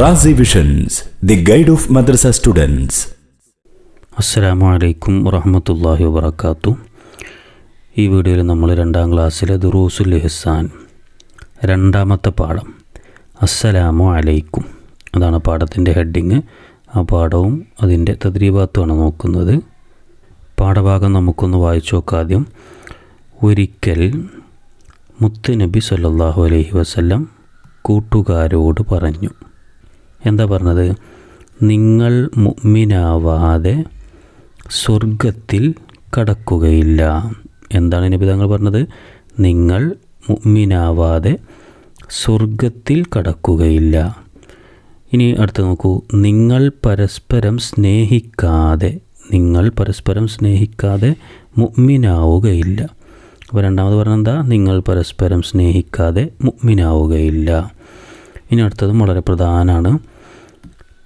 Razi visions the guide of madrasa students അസ്സലാമു അലൈക്കും വറഹമത്തല്ലാഹി വബർക്കാത്തു ഈ വീഡിയോയിൽ നമ്മൾ രണ്ടാം ക്ലാസ്സിലെ ദുറൂസുൽ ഇഹ്സാൻ രണ്ടാമത്തെ പാഠം അസ്സലാമു അലൈക്കും. അതാണ് പാഠത്തിന്റെ ഹെഡിങ്. ആ പാഠവും അതിന്റെ തദ്രീഭാത്തുമാണ് നോക്കുന്നത്. പാഠഭാഗം നമുക്കൊന്ന് വായിച്ചു നോക്കാം ആദ്യം. ഒരിക്കൽ മുത്ത് നബി സല്ലല്ലാഹു അലൈഹി വസല്ലം കൂട്ടുകാരോട് പറഞ്ഞു എന്താ പറഞ്ഞത്? നിങ്ങൾ മുമ്മിനാവാതെ സ്വർഗത്തിൽ കടക്കുകയില്ല. എന്താണ് നബി തങ്ങൾ പറഞ്ഞത്? നിങ്ങൾ മുമ്മിനാവാതെ സ്വർഗത്തിൽ കടക്കുകയില്ല. ഇനി അടുത്ത് നോക്കൂ. നിങ്ങൾ പരസ്പരം സ്നേഹിക്കാതെ നിങ്ങൾ പരസ്പരം സ്നേഹിക്കാതെ മുമ്മിനാവുകയില്ല അപ്പോൾ രണ്ടാമത് പറഞ്ഞ എന്താ? നിങ്ങൾ പരസ്പരം സ്നേഹിക്കാതെ മുമ്മിനാവുകയില്ല ഇനി അടുത്തതും വളരെ പ്രധാനമാണ്.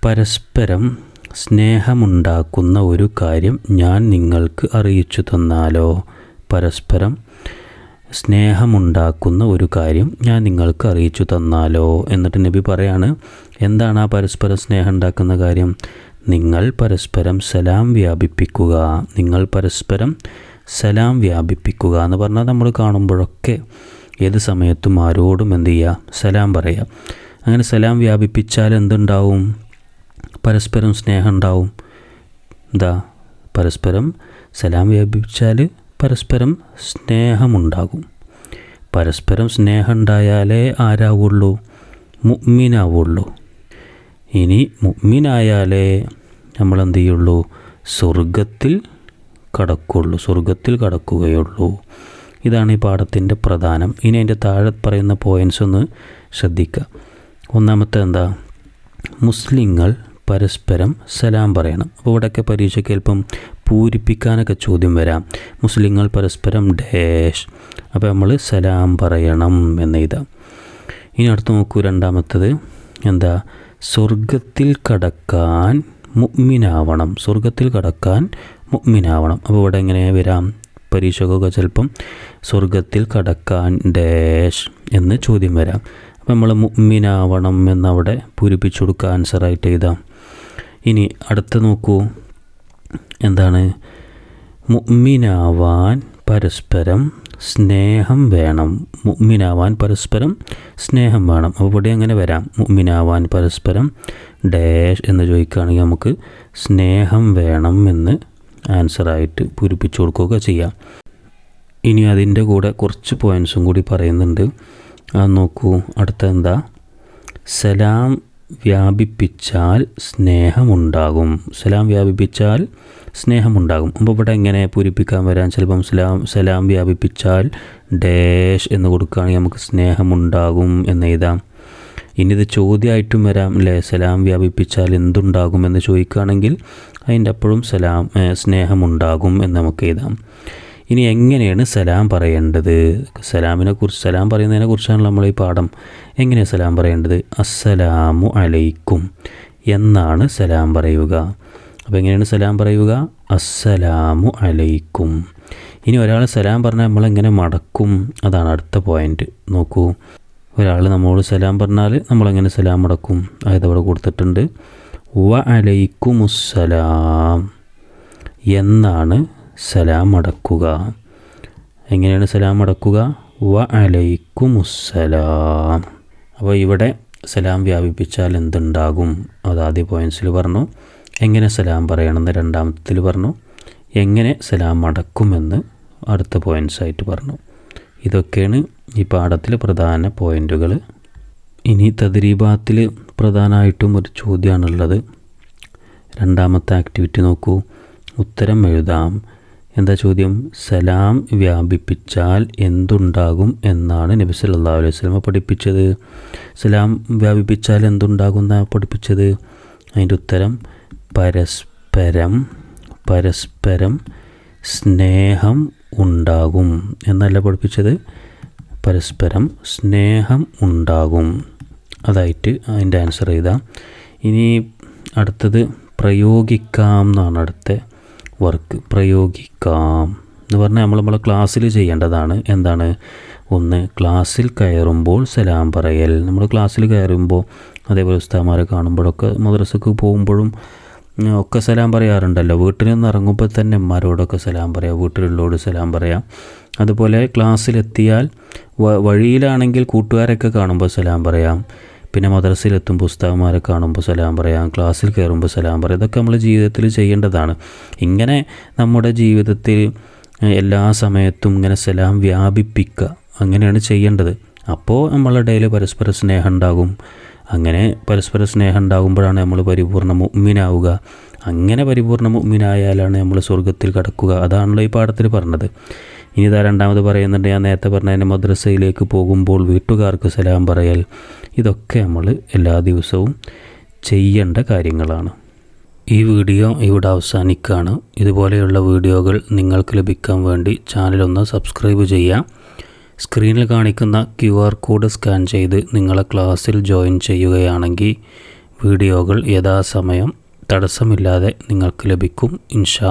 പരസ്പരം സ്നേഹമുണ്ടാക്കുന്ന ഒരു കാര്യം ഞാൻ നിങ്ങൾക്ക് അറിയിച്ചു തന്നാലോ? പരസ്പരം സ്നേഹമുണ്ടാക്കുന്ന ഒരു കാര്യം ഞാൻ നിങ്ങൾക്ക് അറിയിച്ചു തന്നാലോ? എന്നിട്ട് നബി പറയാണ് എന്താണ് ആ പരസ്പരം സ്നേഹം ഉണ്ടാക്കുന്ന കാര്യം? നിങ്ങൾ പരസ്പരം സലാം വ്യാപിപ്പിക്കുക. നിങ്ങൾ പരസ്പരം സലാം വ്യാപിപ്പിക്കുക. എന്ന് പറഞ്ഞാൽ നമ്മൾ കാണുമ്പോഴൊക്കെ ഏത് സമയത്തും ആരോടും എന്ത് ചെയ്യുക? സലാം പറയുക. അങ്ങനെ സലാം വ്യാപിപ്പിച്ചാൽ എന്തുണ്ടാവും? പരസ്പരം സ്നേഹം ഉണ്ടാവും എന്താ പരസ്പരം സലാം വ്യാപിപ്പിച്ചാൽ പരസ്പരം സ്നേഹമുണ്ടാകും. പരസ്പരം സ്നേഹം ഉണ്ടായാലേ ആരാവുള്ളൂ? മുഗ്മിനാവുള്ളൂ ഇനി മുഗ്മിനായാലേ നമ്മൾ എന്ത് ചെയ്യുള്ളൂ സ്വർഗത്തിൽ കടക്കുള്ളൂ സ്വർഗത്തിൽ കടക്കുകയുള്ളൂ. ഇതാണ് ഈ പാഠത്തിന്റെ പ്രധാനം. ഇനി അതിന്റെ താഴെ പറയുന്ന പോയിന്റ്സ് ഒന്ന് ശ്രദ്ധിക്കുക ഒന്നാമത്തെ എന്താ? മുസ്ലിങ്ങൾ പരസ്പരം സലാം പറയണം. അപ്പോൾ ഇവിടെയൊക്കെ പരീക്ഷയ്ക്ക് അല്പം പൂരിപ്പിക്കാനൊക്കെ ചോദ്യം വരാം. മുസ്ലിങ്ങൾ പരസ്പരം ഡാഷ്. അപ്പോൾ നമ്മൾ സലാം പറയണം എന്നെഴുതാം. ഇനി അടുത്ത് നോക്കൂ രണ്ടാമത്തത്. എന്താ? സ്വർഗത്തിൽ കടക്കാൻ മുഗ്മിനാവണം സ്വർഗത്തിൽ കടക്കാൻ മുഗ്മിനാവണം അപ്പോൾ ഇവിടെ എങ്ങനെ വരാം? പരീക്ഷകൊക്കെ ചിലപ്പം സ്വർഗത്തിൽ കടക്കാൻ ഡാഷ് എന്ന് ചോദ്യം വരാം. അപ്പോൾ നമ്മൾ മുഗ്മിനാവണം എന്നവിടെ പൂരിപ്പിച്ചു കൊടുക്കുക ആൻസറായിട്ട് എഴുതാം. ഇനി അടുത്ത് നോക്കൂ. എന്താണ്? മുഗ്മിനാവാൻ പരസ്പരം സ്നേഹം വേണം. മുഗ്മിനാവാൻ പരസ്പരം സ്നേഹം വേണം. അപ്പോൾ ഇവിടെ അങ്ങനെ വരാം? മുഗ്മിനാവാൻ പരസ്പരം ഡാഷ് എന്ന് ചോദിക്കുകയാണെങ്കിൽ നമുക്ക് സ്നേഹം വേണം എന്ന് ആൻസറായിട്ട് പൂരിപ്പിച്ചു കൊടുക്കുക ചെയ്യാം. ഇനി അതിന്റെ കൂടെ കുറച്ച് പോയിൻസും കൂടി പറയുന്നുണ്ട്. അത് നോക്കൂ. അടുത്ത എന്താ? സലാം വ്യാപിപ്പിച്ചാൽ സ്നേഹമുണ്ടാകും. സലാം വ്യാപിപ്പിച്ചാൽ സ്നേഹമുണ്ടാകും. അപ്പോൾ ഇവിടെ എങ്ങനെ പൂരിപ്പിക്കാൻ വരാൻ ചിലപ്പം സലാം സലാം വ്യാപിപ്പിച്ചാൽ ഡാഷ് എന്ന് കൊടുക്കുകയാണെങ്കിൽ നമുക്ക് സ്നേഹമുണ്ടാകും എന്ന് എഴുതാം. ഇനി ഇത് ചോദ്യമായിട്ടും വരാം അല്ലേ? സലാം വ്യാപിപ്പിച്ചാൽ എന്തുണ്ടാകും എന്ന് ചോദിക്കുകയാണെങ്കിൽ അതിന്റെ അപ്പോഴും സലാം സ്നേഹമുണ്ടാകും എന്ന് നമുക്ക് എഴുതാം. ഇനി എങ്ങനെയാണ് സലാം പറയേണ്ടത്? സലാമിനെ കുറിച്ച് സലാം പറയുന്നതിനെ കുറിച്ചാണ് നമ്മൾ ഈ പാഠം. എങ്ങനെയാണ് സലാം പറയേണ്ടത്? അസ്സലാമു അലൈക്കും. എന്നാണ് സലാം പറയുക. അപ്പോൾ എങ്ങനെയാണ് സലാം പറയുക? അസ്സലാമു അലൈക്കും. ഇനി ഒരാൾ സലാം പറഞ്ഞാൽ നമ്മളെങ്ങനെ മടക്കും? അതാണ് അടുത്ത പോയിന്റ് നോക്കൂ. ഒരാൾ നമ്മളോട് സലാം പറഞ്ഞാൽ നമ്മളെങ്ങനെ സലാം മടക്കും? അതായത് അവിടെ കൊടുത്തിട്ടുണ്ട്. വ അലൈക്കും അലൈക്കുമുസ്സലാം. എന്നാണ് സലാം അടക്കുക എങ്ങനെയാണ് സലാം അടക്കുക വ അലൈക്കുമുസ്സലാം അപ്പോൾ ഇവിടെ സലാം വ്യാപിപ്പിച്ചാൽ എന്തുണ്ടാകും? അത് ആദ്യ പോയിൻസിൽ പറഞ്ഞു. എങ്ങനെ സലാം പറയണമെന്ന് രണ്ടാമത്തിൽ പറഞ്ഞു. എങ്ങനെ സലാം അടക്കുമെന്ന് അടുത്ത പോയിൻസായിട്ട് പറഞ്ഞു. ഇതൊക്കെയാണ് ഈ പാഠത്തിലെ പ്രധാന പോയിന്റുകൾ ഇനി തദ്രീബാത്തിൽ പ്രധാനമായിട്ടും ഒരു ചോദ്യമാണുള്ളത്. രണ്ടാമത്തെ ആക്ടിവിറ്റി നോക്കൂ. ഉത്തരം എഴുതാം. എന്താ ചോദ്യം? സലാം വ്യാപിപ്പിച്ചാൽ എന്തുണ്ടാകും എന്നാണ് നബി സല്ലല്ലാഹു അലൈഹി വസല്ലമ പഠിപ്പിച്ചത്. സലാം വ്യാപിപ്പിച്ചാൽ എന്തുണ്ടാകും എന്നാണ് പഠിപ്പിച്ചത്? അതിന്റെ ഉത്തരം പരസ്പരം പരസ്പരം സ്നേഹം ഉണ്ടാകും എന്നല്ല പഠിപ്പിച്ചത്? പരസ്പരം സ്നേഹം ഉണ്ടാകും. അതായിട്ട് അതിന്റെ ആൻസർ എഴുതാം. ഇനി അടുത്തത് പ്രയോഗിക്കാം എന്നാണ് അടുത്ത വർക്ക് പ്രയോഗിക്കാം എന്ന് പറഞ്ഞാൽ നമ്മൾ നമ്മളെ ക്ലാസ്സിൽ ചെയ്യേണ്ടതാണ്. എന്താണ്? ഒന്ന് ക്ലാസ്സിൽ കയറുമ്പോൾ സലാം പറയൽ. നമ്മൾ ക്ലാസ്സിൽ കയറുമ്പോൾ അതേപോലെ ഉസ്താമാരെ കാണുമ്പോഴൊക്കെ മദ്രസക്ക് പോകുമ്പോഴും ഒക്കെ സലാം പറയാറുണ്ടല്ലോ. വീട്ടിൽ നിന്ന് ഇറങ്ങുമ്പോൾ തന്നെ അമ്മമാരോടൊക്കെ സലാം പറയാം. വീട്ടിലുള്ളവരോട് സലാം പറയാം. അതുപോലെ ക്ലാസ്സിലെത്തിയാൽ വഴിയിലാണെങ്കിൽ കൂട്ടുകാരൊക്കെ കാണുമ്പോൾ സലാം പറയാം. പിന്നെ മദ്രസയിലെത്തുമ്പോൾ പുസ്തകന്മാരെ കാണുമ്പോൾ സലാം പറയാം ക്ലാസ്സിൽ കയറുമ്പോൾ സലാം പറയാം. ഇതൊക്കെ നമ്മൾ ജീവിതത്തിൽ ചെയ്യേണ്ടതാണ്. ഇങ്ങനെ നമ്മുടെ ജീവിതത്തിൽ എല്ലാ സമയത്തും ഇങ്ങനെ സലാം വ്യാപിപ്പിക്കുക അങ്ങനെയാണ് ചെയ്യേണ്ടത്. അപ്പോൾ നമ്മളുടെ ഇടയിൽ പരസ്പര സ്നേഹം ഉണ്ടാകും. അങ്ങനെ പരസ്പര സ്നേഹം ഉണ്ടാകുമ്പോഴാണ് നമ്മൾ പരിപൂർണ മുഗ്മിനാവുക. അങ്ങനെ പരിപൂർണ മുഗ്മിനായാലാണ് നമ്മൾ സ്വർഗത്തിൽ കടക്കുക. അതാണല്ലോ ഈ പാഠത്തിൽ പറഞ്ഞത്. ഇനി ഇതാ രണ്ടാമത് പറയുന്നുണ്ട് ഞാൻ നേരത്തെ പറഞ്ഞ എന്റെ മദ്രസയിലേക്ക് പോകുമ്പോൾ വീട്ടുകാർക്ക് സലാം പറയൽ. ഇതൊക്കെ നമ്മൾ എല്ലാ ദിവസവും ചെയ്യേണ്ട കാര്യങ്ങളാണ്. ഈ വീഡിയോ ഇവിടെ അവസാനിക്കുകയാണ്. ഇതുപോലെയുള്ള വീഡിയോകൾ നിങ്ങൾക്ക് ലഭിക്കാൻ വേണ്ടി ചാനലൊന്ന് സബ്സ്ക്രൈബ് ചെയ്യാം സ്ക്രീനിൽ കാണിക്കുന്ന ക്യു ആർ കോഡ് സ്കാൻ ചെയ്ത് നിങ്ങളെ ക്ലാസ്സിൽ ജോയിൻ ചെയ്യുകയാണെങ്കിൽ വീഡിയോകൾ യഥാസമയം തടസ്സമില്ലാതെ നിങ്ങൾക്ക് ലഭിക്കും ഇൻഷാ